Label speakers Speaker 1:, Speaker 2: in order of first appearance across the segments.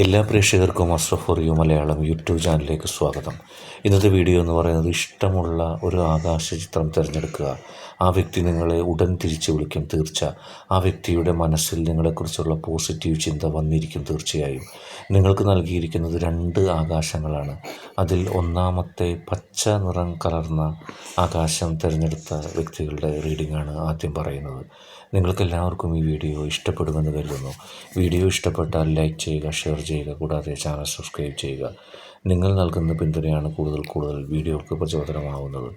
Speaker 1: എല്ലാ പ്രേക്ഷകർക്കും അസ്രഫ് ഫോറിയു മലയാളം യൂട്യൂബ് ചാനലിലേക്ക് സ്വാഗതം. ഇന്നത്തെ വീഡിയോ എന്ന് പറയുന്നത് ഇഷ്ടമുള്ള ഒരു ആകാശ ചിത്രം തിരഞ്ഞെടുക്കുക. ആ വ്യക്തി നിങ്ങളെ ഉടൻ തിരിച്ചു വിളിക്കും തീർച്ച. ആ വ്യക്തിയുടെ മനസ്സിൽ നിങ്ങളെക്കുറിച്ചുള്ള പോസിറ്റീവ് ചിന്ത വന്നിരിക്കും തീർച്ചയായും. നിങ്ങൾക്ക് നൽകിയിരിക്കുന്നത് രണ്ട് ആകാശങ്ങളാണ്. അതിൽ ഒന്നാമത്തെ പച്ച നിറം കലർന്ന ആകാശം തിരഞ്ഞെടുത്ത വ്യക്തികളുടെ റീഡിംഗ് ആണ് ആദ്യം പറയുന്നത്. നിങ്ങൾക്കെല്ലാവർക്കും ഈ വീഡിയോ ഇഷ്ടപ്പെടുമെന്ന് കരുതുന്നു. വീഡിയോ ഇഷ്ടപ്പെട്ടാൽ ലൈക്ക് ചെയ്യുക ഷെയർ ചെയ്യുക കൂടാതെ ചാനൽ സബ്സ്ക്രൈബ് ചെയ്യുക. നിങ്ങൾ നൽകുന്ന പിന്തുണയാണ് കൂടുതൽ കൂടുതൽ വീഡിയോകൾക്ക് പ്രചോദനമാവുന്നത്.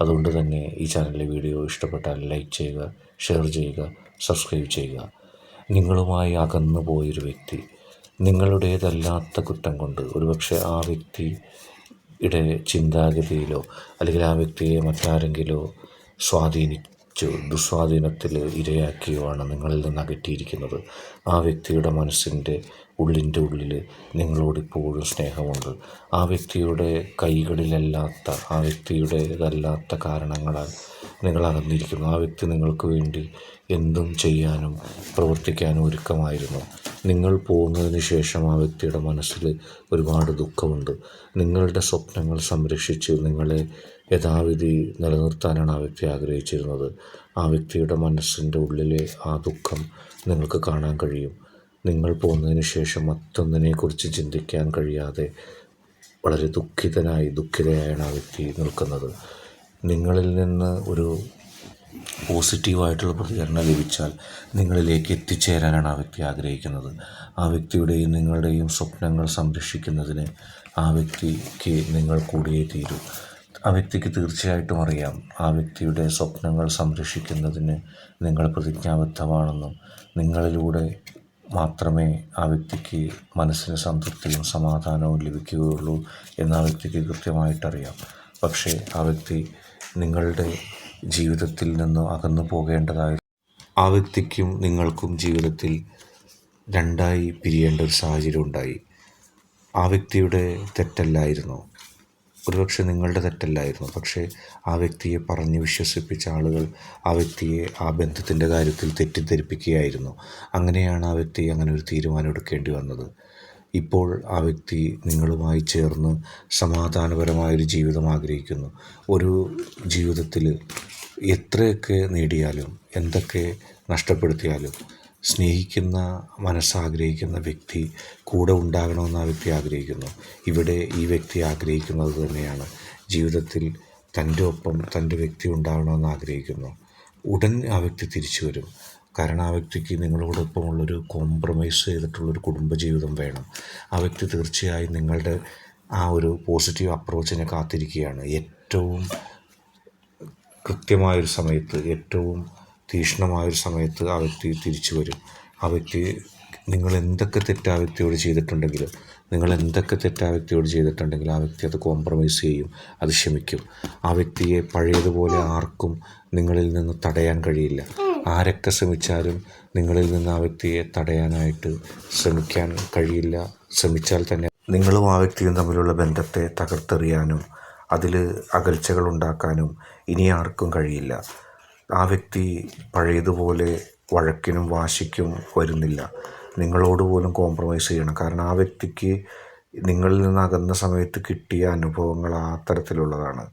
Speaker 1: അതുകൊണ്ട് തന്നെ ഈ ചാനലിലെ വീഡിയോ ഇഷ്ടപ്പെട്ടാൽ ലൈക്ക് ചെയ്യുക ഷെയർ ചെയ്യുക സബ്സ്ക്രൈബ് ചെയ്യുക. നിങ്ങളുമായി അകന്നു പോയൊരു വ്യക്തി. നിങ്ങളുടേതല്ലാത്ത കുറ്റം കൊണ്ട് ഒരുപക്ഷെ ആ വ്യക്തിയുടെ ചിന്താഗതിയിലോ അല്ലെങ്കിൽ ആ വ്യക്തിയെ മറ്റാരെങ്കിലോ സ്വാധീനിച്ചു ദുസ്വാധീനത്തിൽ ഇരയാക്കിയോ ആണ് നിങ്ങളിൽ നിന്ന് അകറ്റിയിരിക്കുന്നത്. ആ വ്യക്തിയുടെ മനസ്സിന്റെ ഉള്ളിന്റെ ഉള്ളിൽ നിങ്ങളോട് ഇപ്പോഴും സ്നേഹമുണ്ട്. ആ വ്യക്തിയുടെ കൈകളിലല്ലാത്ത ആ വ്യക്തിയുടേതല്ലാത്ത കാരണങ്ങളാൽ നിങ്ങൾ അകന്നിരിക്കുന്നു. ആ വ്യക്തി നിങ്ങൾക്ക് വേണ്ടി എന്തും ചെയ്യാനും പ്രവർത്തിക്കാനും ഒരുക്കമായിരുന്നു. നിങ്ങൾ പോകുന്നതിന് ശേഷം ആ വ്യക്തിയുടെ മനസ്സിൽ ഒരുപാട് ദുഃഖമുണ്ട്. നിങ്ങളുടെ സ്വപ്നങ്ങൾ സംരക്ഷിച്ച് നിങ്ങളെ യഥാവിധി നിലനിർത്താനാണ് ആ വ്യക്തി ആഗ്രഹിച്ചിരുന്നത്. ആ വ്യക്തിയുടെ മനസ്സിന്റെ ഉള്ളിലെ ആ ദുഃഖം നിങ്ങൾക്ക് കാണാൻ കഴിയും. നിങ്ങൾ പോകുന്നതിന് ശേഷം മറ്റൊന്നിനെക്കുറിച്ച് ചിന്തിക്കാൻ കഴിയാതെ വളരെ ദുഃഖിതനായി ദുഃഖിതയായാണ് ആ വ്യക്തി നിൽക്കുന്നത്. നിങ്ങളിൽ നിന്ന് ഒരു പോസിറ്റീവായിട്ടുള്ള പ്രതികരണം ലഭിച്ചാൽ നിങ്ങളിലേക്ക് എത്തിച്ചേരാനാണ് ആ വ്യക്തി ആഗ്രഹിക്കുന്നത്. ആ വ്യക്തിയുടെയും നിങ്ങളുടെയും സ്വപ്നങ്ങൾ സംരക്ഷിക്കുന്നതിന് ആ വ്യക്തിക്ക് നിങ്ങൾ കൂടിയേ തീരൂ. ആ വ്യക്തിക്ക് തീർച്ചയായിട്ടും അറിയാം. ആ വ്യക്തിയുടെ സ്വപ്നങ്ങൾ സംരക്ഷിക്കുന്നതിന് നിങ്ങൾ പ്രതിജ്ഞാബദ്ധമാണെന്നും നിങ്ങളിലൂടെ മാത്രമേ ആ വ്യക്തിക്ക് മനസ്സിന് സംതൃപ്തിയും സമാധാനവും ലഭിക്കുകയുള്ളൂ എന്ന് ആ വ്യക്തിക്ക് കൃത്യമായിട്ടറിയാം. പക്ഷേ ആ വ്യക്തി നിങ്ങളുടെ ജീവിതത്തിൽ നിന്ന് അകന്നു പോകേണ്ടതായി ആ വ്യക്തിക്കും നിങ്ങൾക്കും ജീവിതത്തിൽ രണ്ടായി പിരിയേണ്ട ഒരു സാഹചര്യം ഉണ്ടായി. ആ വ്യക്തിയുടെ തെറ്റല്ലായിരുന്നു. ഒരുപക്ഷെ നിങ്ങളുടെ തെറ്റല്ലായിരുന്നു. പക്ഷേ ആ വ്യക്തിയെ പറഞ്ഞ് വിശ്വസിപ്പിച്ച ആളുകൾ ആ വ്യക്തിയെ ആ ബന്ധത്തിന്റെ കാര്യത്തിൽ തെറ്റിദ്ധരിപ്പിക്കുകയായിരുന്നു. അങ്ങനെയാണ് ആ വ്യക്തി അങ്ങനെ ഒരു തീരുമാനം എടുക്കേണ്ടി വന്നത്. ഇപ്പോൾ ആ വ്യക്തി നിങ്ങളുമായി ചേർന്ന് സമാധാനപരമായൊരു ജീവിതം ആഗ്രഹിക്കുന്നു. ഒരു ജീവിതത്തിൽ എത്രയൊക്കെ നേടിയാലും എന്തൊക്കെ നഷ്ടപ്പെടുത്തിയാലും സ്നേഹിക്കുന്ന മനസ്സാഗ്രഹിക്കുന്ന വ്യക്തി കൂടെ ഉണ്ടാകണമെന്ന് ആ വ്യക്തി ആഗ്രഹിക്കുന്നു. ഇവിടെ ഈ വ്യക്തി ആഗ്രഹിക്കുന്നത് തന്നെയാണ്. ജീവിതത്തിൽ തന്റെ ഒപ്പം തന്റെ വ്യക്തി ഉണ്ടാകണമെന്ന് ആഗ്രഹിക്കുന്നു. ഉടൻ ആ വ്യക്തി തിരിച്ചു വരും. കാരണം ആ വ്യക്തിക്ക് നിങ്ങളോടൊപ്പമുള്ളൊരു കോംപ്രമൈസ് ചെയ്തിട്ടുള്ളൊരു കുടുംബജീവിതം വേണം. ആ വ്യക്തി തീർച്ചയായും നിങ്ങളുടെ ആ ഒരു പോസിറ്റീവ് അപ്രോച്ചിനെ കാത്തിരിക്കുകയാണ്. ഏറ്റവും കൃത്യമായൊരു സമയത്ത് ഏറ്റവും തീക്ഷ്ണമായൊരു സമയത്ത് ആ വ്യക്തി തിരിച്ചു വരും. ആ വ്യക്തി നിങ്ങൾ എന്തൊക്കെ തെറ്റ് ആ വ്യക്തിയോട് ചെയ്തിട്ടുണ്ടെങ്കിലും നിങ്ങൾ എന്തൊക്കെ തെറ്റ് ആ വ്യക്തിയോട് ചെയ്തിട്ടുണ്ടെങ്കിൽ ആ വ്യക്തി അത് കോംപ്രമൈസ് ചെയ്യും അത് ക്ഷമിക്കും. ആ വ്യക്തിയെ പഴയതുപോലെ ആർക്കും നിങ്ങളിൽ നിന്ന് തടയാൻ കഴിയില്ല. ആരൊക്കെ ശ്രമിച്ചാലും നിങ്ങളിൽ നിന്ന് ആ വ്യക്തിയെ തടയാനായിട്ട് ശ്രമിക്കാൻ കഴിയില്ല. ശ്രമിച്ചാൽ തന്നെ നിങ്ങളും ആ വ്യക്തിയും തമ്മിലുള്ള ബന്ധത്തെ തകർത്തെറിയാനും അതിൽ അകൽച്ചകൾ ഉണ്ടാക്കാനും ഇനി ആർക്കും കഴിയില്ല. ആ വ്യക്തി പഴയതുപോലെ വഴക്കിനും വാശിക്കും വരുന്നില്ല. നിങ്ങളോട് പോലും കോംപ്രമൈസ് ചെയ്യണം. കാരണം ആ വ്യക്തിക്ക് നിങ്ങളിൽ നിന്ന് അകന്ന സമയത്ത് കിട്ടിയ അനുഭവങ്ങൾ ആ തരത്തിലുള്ളതാണ്.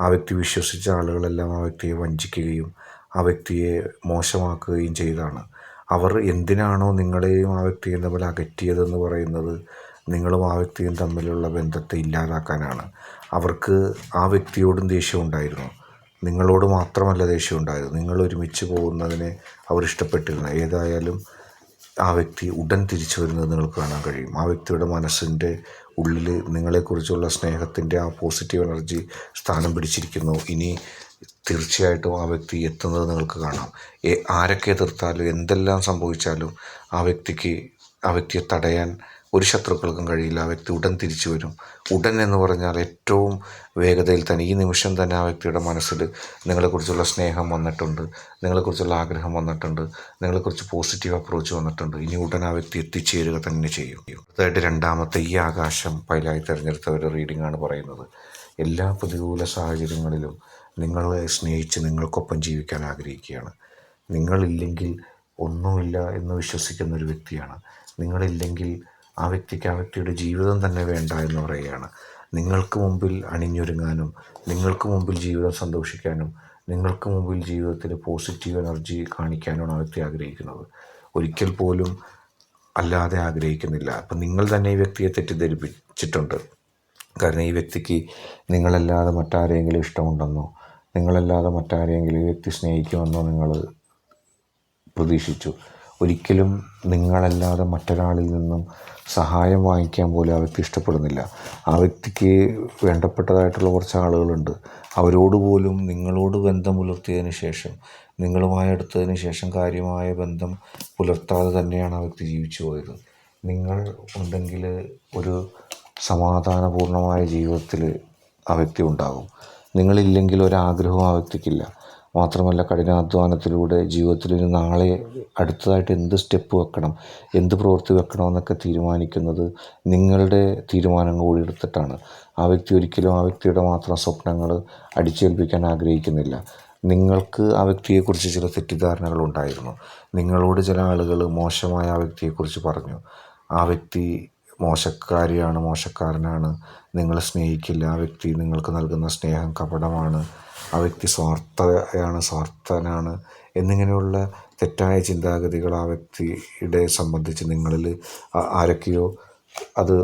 Speaker 1: ആ വ്യക്തി വിശ്വസിച്ച ആളുകളെല്ലാം ആ വ്യക്തിയെ വഞ്ചിക്കുകയും ആ വ്യക്തിയെ മോശമാക്കുകയും ചെയ്താണ് അവർ എന്തിനാണോ നിങ്ങളെയും ആ വ്യക്തിയും തമ്മിൽ അകറ്റിയതെന്ന് പറയുന്നത് നിങ്ങളും ആ വ്യക്തിയും തമ്മിലുള്ള ബന്ധത്തെ ഇല്ലാതാക്കാനാണ്. അവർക്ക് ആ വ്യക്തിയോടും ദേഷ്യം ഉണ്ടായിരുന്നു. നിങ്ങളോട് മാത്രമല്ല ദേഷ്യം ഉണ്ടായത് നിങ്ങൾ ഒരുമിച്ച് പോകുന്നതിനെ അവർ ഇഷ്ടപ്പെട്ടിരുന്നു. ഏതായാലും ആ വ്യക്തി ഉടൻ തിരിച്ചു വരുന്നത് നിങ്ങൾക്ക് കാണാൻ കഴിയും. ആ വ്യക്തിയുടെ മനസ്സിന്റെ ഉള്ളിൽ നിങ്ങളെക്കുറിച്ചുള്ള സ്നേഹത്തിന്റെ ആ പോസിറ്റീവ് എനർജി സ്ഥാനം പിടിച്ചിരിക്കുന്നു. ഇനി തീർച്ചയായിട്ടും ആ വ്യക്തി എത്തുന്നത് നിങ്ങൾക്ക് കാണാം. ആരൊക്കെ എതിർത്താലും എന്തെല്ലാം സംഭവിച്ചാലും ആ വ്യക്തിക്ക് ആ വ്യക്തിയെ തടയാൻ ഒരു ശത്രുക്കൾക്കും കഴിയില്ല. ആ വ്യക്തി ഉടൻ തിരിച്ചു വരും. ഉടൻ എന്ന് പറഞ്ഞാൽ ഏറ്റവും വേഗതയിൽ തന്നെ ഈ നിമിഷം തന്നെ ആ വ്യക്തിയുടെ മനസ്സിൽ നിങ്ങളെക്കുറിച്ചുള്ള സ്നേഹം വന്നിട്ടുണ്ട് നിങ്ങളെക്കുറിച്ചുള്ള ആഗ്രഹം വന്നിട്ടുണ്ട് നിങ്ങളെക്കുറിച്ച് പോസിറ്റീവ് അപ്രോച്ച് വന്നിട്ടുണ്ട്. ഇനി ഉടൻ ആ വ്യക്തി എത്തിച്ചേരുക തന്നെ ചെയ്യും. അടുത്തതായിട്ട് രണ്ടാമത്തെ ഈ ആകാശം പൈലായി തിരഞ്ഞെടുത്തവരുടെ റീഡിംഗ് ആണ് പറയുന്നത്. എല്ലാ പ്രതികൂല സാഹചര്യങ്ങളിലും നിങ്ങളെ സ്നേഹിച്ച് നിങ്ങൾക്കൊപ്പം ജീവിക്കാൻ ആഗ്രഹിക്കുകയാണ്. നിങ്ങളില്ലെങ്കിൽ ഒന്നുമില്ല എന്ന് വിശ്വസിക്കുന്ന ഒരു വ്യക്തിയാണ്. നിങ്ങളില്ലെങ്കിൽ ആ വ്യക്തിക്ക് ആ വ്യക്തിയുടെ ജീവിതം തന്നെ വേണ്ട എന്ന് പറയുകയാണ്. നിങ്ങൾക്ക് മുമ്പിൽ അണിഞ്ഞൊരുങ്ങാനും നിങ്ങൾക്ക് മുമ്പിൽ ജീവിതം സന്തോഷിക്കാനും നിങ്ങൾക്ക് മുമ്പിൽ ജീവിതത്തിൽ പോസിറ്റീവ് എനർജി കാണിക്കാനാണ് ആ വ്യക്തി ആഗ്രഹിക്കുന്നത്. ഒരിക്കൽ പോലും അല്ലാതെ ആഗ്രഹിക്കുന്നില്ല. അപ്പം നിങ്ങൾ തന്നെ ഈ വ്യക്തിയെ തെറ്റിദ്ധരിപ്പിച്ചിട്ടുണ്ട്. കാരണം ഈ വ്യക്തിക്ക് നിങ്ങളല്ലാതെ മറ്റാരെങ്കിലും ഇഷ്ടമുണ്ടെന്നോ നിങ്ങളല്ലാതെ മറ്റാരെങ്കിലും ഈ വ്യക്തി സ്നേഹിക്കുമെന്നോ നിങ്ങൾ പ്രതീക്ഷിച്ചു. ഒരിക്കലും നിങ്ങളല്ലാതെ മറ്റൊരാളിൽ നിന്നും സഹായം വാങ്ങിക്കാൻ പോലും ആ വ്യക്തി ഇഷ്ടപ്പെടുന്നില്ല. ആ വ്യക്തിക്ക് വേണ്ടപ്പെട്ടതായിട്ടുള്ള കുറച്ച് ആളുകളുണ്ട്. അവരോട് പോലും നിങ്ങളോട് ബന്ധം പുലർത്തിയതിന് ശേഷം നിങ്ങളുമായി അടുത്തതിന് ശേഷം കാര്യമായ ബന്ധം പുലർത്താതെ തന്നെയാണ് ആ വ്യക്തി ജീവിച്ചു പോയത്. നിങ്ങൾ ഉണ്ടെങ്കിൽ ഒരു സമാധാനപൂർണമായ ജീവിതത്തിൽ ആ വ്യക്തി ഉണ്ടാകും. നിങ്ങളില്ലെങ്കിൽ ഒരാഗ്രഹവും ആ വ്യക്തിക്കില്ല. മാത്രമല്ല കഠിനാധ്വാനത്തിലൂടെ ജീവിതത്തിൽ നാളെ അടുത്തതായിട്ട് എന്ത് സ്റ്റെപ്പ് വെക്കണം എന്ത് പ്രവൃത്തി വെക്കണമെന്നൊക്കെ തീരുമാനിക്കുന്നത് നിങ്ങളുടെ തീരുമാനങ്ങൾ കൂടി എടുത്തിട്ടാണ്. ആ വ്യക്തി ഒരിക്കലും ആ വ്യക്തിയുടെ മാത്രം സ്വപ്നങ്ങൾ അടിച്ചേൽപ്പിക്കാൻ ആഗ്രഹിക്കുന്നില്ല. നിങ്ങൾക്ക് ആ വ്യക്തിയെക്കുറിച്ച് ചില തെറ്റിദ്ധാരണകൾ ഉണ്ടായിരുന്നു. നിങ്ങളോട് ചില ആളുകൾ മോശമായ ആ വ്യക്തിയെക്കുറിച്ച് പറഞ്ഞു. ആ വ്യക്തി മോശക്കാരിയാണ് മോശക്കാരനാണ്. നിങ്ങളെ സ്നേഹിക്കില്ല. ആ വ്യക്തി നിങ്ങൾക്ക് നൽകുന്ന സ്നേഹം കപടമാണ്. ആ വ്യക്തി സ്വാർത്ഥയാണ് സ്വാർത്ഥനാണ് എന്നിങ്ങനെയുള്ള തെറ്റായ ചിന്താഗതികൾ ആ വ്യക്തിയുടെ സംബന്ധിച്ച് നിങ്ങളിൽ ആരൊക്കെയോ അത്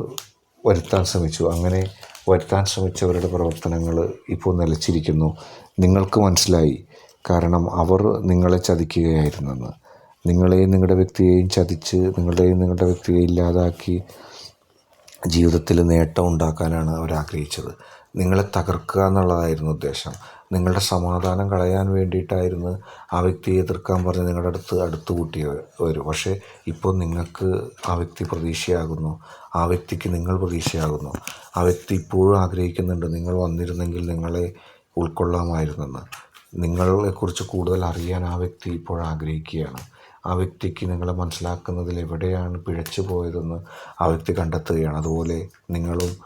Speaker 1: വരുത്താൻ ശ്രമിച്ചു. അങ്ങനെ വരുത്താൻ ശ്രമിച്ചവരുടെ പ്രവർത്തനങ്ങൾ ഇപ്പോൾ നിലച്ചിരിക്കുന്നു. നിങ്ങൾക്ക് മനസ്സിലായി. കാരണം അവർ നിങ്ങളെ ചതിക്കുകയായിരുന്നെന്ന്. നിങ്ങളെയും നിങ്ങളുടെ വ്യക്തിയെയും ചതിച്ച് നിങ്ങളുടെയും നിങ്ങളുടെ വ്യക്തിയെ ഇല്ലാതാക്കി ജീവിതത്തിൽ നേട്ടം ഉണ്ടാക്കാനാണ് അവർ ആഗ്രഹിച്ചത് നിങ്ങളെ തകർക്കുക എന്നുള്ളതായിരുന്നു ഉദ്ദേശം. നിങ്ങളുടെ സമാധാനം കളയാൻ വേണ്ടിയിട്ടായിരുന്നു ആ വ്യക്തിയെ എതിർക്കാൻ പറഞ്ഞ് നിങ്ങളുടെ അടുത്ത് അടുത്ത് കൂട്ടിയ വരും പക്ഷേ ഇപ്പോൾ നിങ്ങൾക്ക് ആ വ്യക്തി പ്രതീക്ഷയാകുന്നു. ആ വ്യക്തിക്ക് നിങ്ങൾ പ്രതീക്ഷയാകുന്നു. ആ വ്യക്തി ഇപ്പോഴും ആഗ്രഹിക്കുന്നുണ്ട് നിങ്ങൾ വന്നിരുന്നെങ്കിൽ നിങ്ങളെ ഉൾക്കൊള്ളാമായിരുന്നെന്ന്. നിങ്ങളെക്കുറിച്ച് കൂടുതൽ അറിയാൻ ആ വ്യക്തി ഇപ്പോൾ ആഗ്രഹിക്കുകയാണ്. ആ വ്യക്തിക്ക് നിങ്ങളെ മനസ്സിലാക്കുന്നതിൽ എവിടെയാണ് പിഴച്ചു പോയതെന്ന് ആ വ്യക്തി കണ്ടെത്തുകയാണ്. അതുപോലെ നിങ്ങളും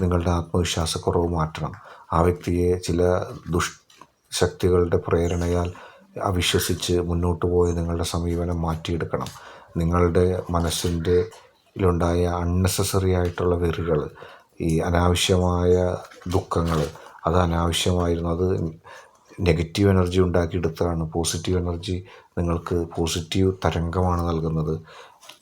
Speaker 1: നിങ്ങളുടെ ആത്മവിശ്വാസക്കുറവ് മാറ്റണം. ആ വ്യക്തിയെ ചില ദുഷ്ശക്തികളുടെ പ്രേരണയാൽ അവിശ്വസിച്ച് മുന്നോട്ട് പോയി നിങ്ങളുടെ സമീപനം മാറ്റിയെടുക്കണം. നിങ്ങളുടെ മനസ്സിന്റെ ഇതിലുണ്ടായ അൺനെസസറി ആയിട്ടുള്ള വെറികൾ ഈ അനാവശ്യമായ ദുഃഖങ്ങൾ അത് അനാവശ്യമായിരുന്നു. അത് നെഗറ്റീവ് എനർജി ഉണ്ടാക്കിയെടുത്തതാണ്. പോസിറ്റീവ് എനർജി നിങ്ങൾക്ക് പോസിറ്റീവ് തരംഗമാണ് നൽകുന്നത്.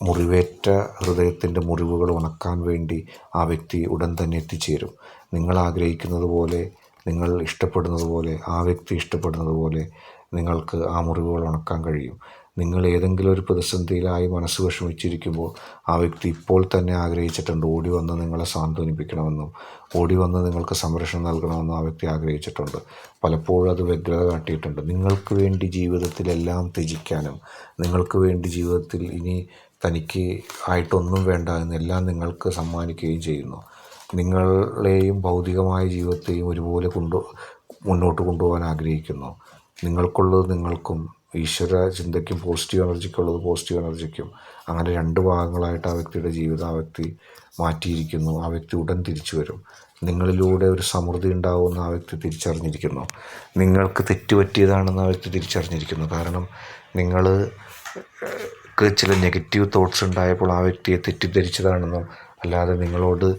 Speaker 1: മുറിവേറ്റ ഹൃദയത്തിന്റെ മുറിവുകൾ ഉണക്കാൻ വേണ്ടി ആ വ്യക്തി ഉടൻ തന്നെ എത്തിച്ചേരും. നിങ്ങൾ ആഗ്രഹിക്കുന്നത് പോലെ നിങ്ങൾ ഇഷ്ടപ്പെടുന്നത് പോലെ ആ വ്യക്തി ഇഷ്ടപ്പെടുന്നത് പോലെ നിങ്ങൾക്ക് ആ മുറിവുകൾ ഉണക്കാൻ കഴിയും. നിങ്ങൾ ഏതെങ്കിലും ഒരു പ്രതിസന്ധിയിലായി മനസ്സ് വിഷമിച്ചിരിക്കുമ്പോൾ ആ വ്യക്തി ഇപ്പോൾ തന്നെ ആഗ്രഹിച്ചിട്ടുണ്ട് ഓടി വന്ന് നിങ്ങളെ സാന്ത്വനിപ്പിക്കണമെന്നും ഓടി വന്ന് നിങ്ങൾക്ക് സംരക്ഷണം നൽകണമെന്നും ആ വ്യക്തി ആഗ്രഹിച്ചിട്ടുണ്ട്. പലപ്പോഴും അത് വ്യഗ്രത കാട്ടിയിട്ടുണ്ട്. നിങ്ങൾക്ക് വേണ്ടി ജീവിതത്തിലെല്ലാം ത്യജിക്കാനും നിങ്ങൾക്ക് വേണ്ടി ജീവിതത്തിൽ ഇനി തനിക്ക് ആയിട്ടൊന്നും വേണ്ട എന്നെല്ലാം നിങ്ങൾക്ക് സമ്മാനിക്കുകയും ചെയ്യുന്നു. നിങ്ങളെയും ഭൗതികമായ ജീവിതത്തെയും ഒരുപോലെ കൊണ്ടു മുന്നോട്ട് കൊണ്ടുപോകാൻ ആഗ്രഹിക്കുന്നു. നിങ്ങൾക്കുള്ളത് നിങ്ങൾക്കും ഈശ്വര ചിന്തയ്ക്കും പോസിറ്റീവ് എനർജിക്കുള്ളത് പോസിറ്റീവ് എനർജിക്കും അങ്ങനെ രണ്ട് ഭാഗങ്ങളായിട്ട് ആ വ്യക്തിയുടെ ജീവിതം ആ വ്യക്തി മാറ്റിയിരിക്കുന്നു. ആ വ്യക്തി ഉടൻ തിരിച്ചു വരും. നിങ്ങളിലൂടെ ഒരു സമൃദ്ധി ഉണ്ടാവുമെന്ന് ആ വ്യക്തി തിരിച്ചറിഞ്ഞിരിക്കുന്നു. നിങ്ങൾക്ക് തെറ്റുപറ്റിയതാണെന്ന് ആ വ്യക്തി തിരിച്ചറിഞ്ഞിരിക്കുന്നു. കാരണം നിങ്ങൾ ചില നെഗറ്റീവ് തോട്ട്സ് ഉണ്ടായപ്പോൾ ആ വ്യക്തിയെ തെറ്റിദ്ധരിച്ചതാണെന്നും അല്ലാതെ നിങ്ങളോട്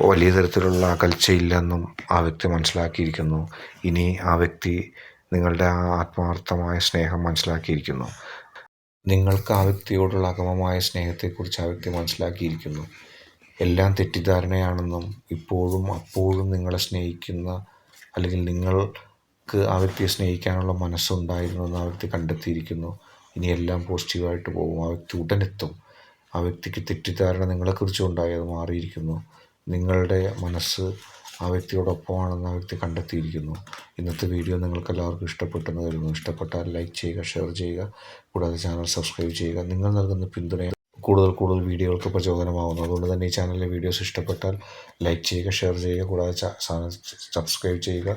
Speaker 1: വലിയ തരത്തിലുള്ള അകൽച്ചയില്ലെന്നും ആ വ്യക്തി മനസ്സിലാക്കിയിരിക്കുന്നു. ഇനി ആ വ്യക്തി നിങ്ങളുടെ ആ ആത്മാർത്ഥമായ സ്നേഹം മനസ്സിലാക്കിയിരിക്കുന്നു. നിങ്ങൾക്ക് ആ വ്യക്തിയോടുള്ള അഗമമായ സ്നേഹത്തെക്കുറിച്ച് ആ വ്യക്തി മനസ്സിലാക്കിയിരിക്കുന്നു. എല്ലാം തെറ്റിദ്ധാരണയാണെന്നും ഇപ്പോഴും അപ്പോഴും നിങ്ങളെ സ്നേഹിക്കുന്ന അല്ലെങ്കിൽ നിങ്ങൾക്ക് ആ വ്യക്തിയെ സ്നേഹിക്കാനുള്ള മനസ്സുണ്ടായിരുന്നെന്ന് ആ വ്യക്തി കണ്ടെത്തിയിരിക്കുന്നു. ഇനി എല്ലാം പോസിറ്റീവായിട്ട് പോകും. ആ വ്യക്തി ഉടനെത്തും. ആ വ്യക്തിക്ക് തെറ്റിദ്ധാരണ നിങ്ങളെക്കുറിച്ചുണ്ടായി അത് മാറിയിരിക്കുന്നു. നിങ്ങളുടെ മനസ്സ് ആ വ്യക്തിയോടൊപ്പമാണെന്ന് ആ വ്യക്തി കണ്ടെത്തിയിരിക്കുന്നു. ഇന്നത്തെ വീഡിയോ നിങ്ങൾക്ക് എല്ലാവർക്കും ഇഷ്ടപ്പെട്ടെന്ന് കരുതുന്നു. ഇഷ്ടപ്പെട്ടാൽ ലൈക്ക് ചെയ്യുക ഷെയർ ചെയ്യുക. കൂടാതെ ചാനൽ സബ്സ്ക്രൈബ് ചെയ്യുക. നിങ്ങൾ നൽകുന്ന പിന്തുണയിൽ കൂടുതൽ കൂടുതൽ വീഡിയോകൾക്ക് പ്രചോദനമാകുന്നു അതുകൊണ്ട് തന്നെ ഈ ചാനലിലെ വീഡിയോസ് ഇഷ്ടപ്പെട്ടാൽ ലൈക്ക് ചെയ്യുക ഷെയർ ചെയ്യുക. കൂടാതെ സബ്സ്ക്രൈബ് ചെയ്യുക.